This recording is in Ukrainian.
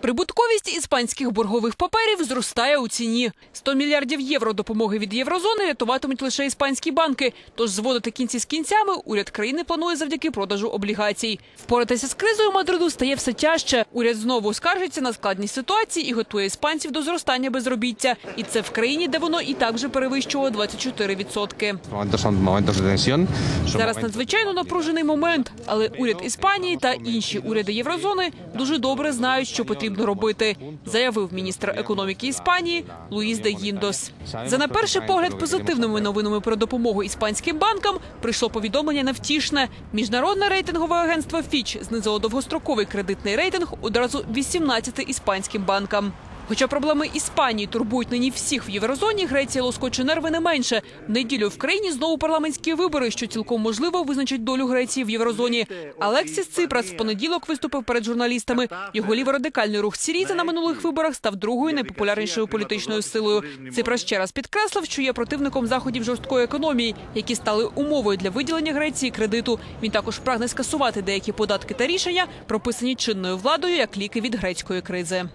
Прибутковість іспанських боргових паперів зростає у ціні. 100 мільярдів євро допомоги від єврозони рятуватимуть лише іспанські банки. Тож зводити кінці з кінцями уряд країни планує завдяки продажу облігацій. Впоратися з кризою Мадриду стає все тяжче. Уряд знову скаржиться на складність ситуації і готує іспанців до зростання безробіття. І це в країні, де воно і так вже перевищувало 24%. momentos son momentos de tensión. son Зараз надзвичайно напружений момент, але уряд Іспанії та інші уряди Єврозони дуже добре знають, що потрібно робити, заявив міністр економіки Іспанії Луїс де Гіндос. За на перший погляд позитивними новинами про допомогу іспанським банкам прийшло повідомлення невтішне. Міжнародне рейтингове агентство Фіч знизило довгостроковий кредитний рейтинг одразу 18 іспанським банкам. Хоча проблеми Іспанії турбують нині всіх в єврозоні, Греція лоскоче нерви не менше. Неділю в країні знову парламентські вибори, що цілком можливо визначать долю Греції в єврозоні. Алексіс Ципрас в понеділок виступив перед журналістами. Його ліворадикальний рух Сіріза на минулих виборах став другою найпопулярнішою політичною силою. Ципрас ще раз підкреслив, що є противником заходів жорсткої економії, які стали умовою для виділення Греції кредиту. Він також прагне скасувати деякі податки та рішення, прописані чинною владою як ліки від грецької кризи.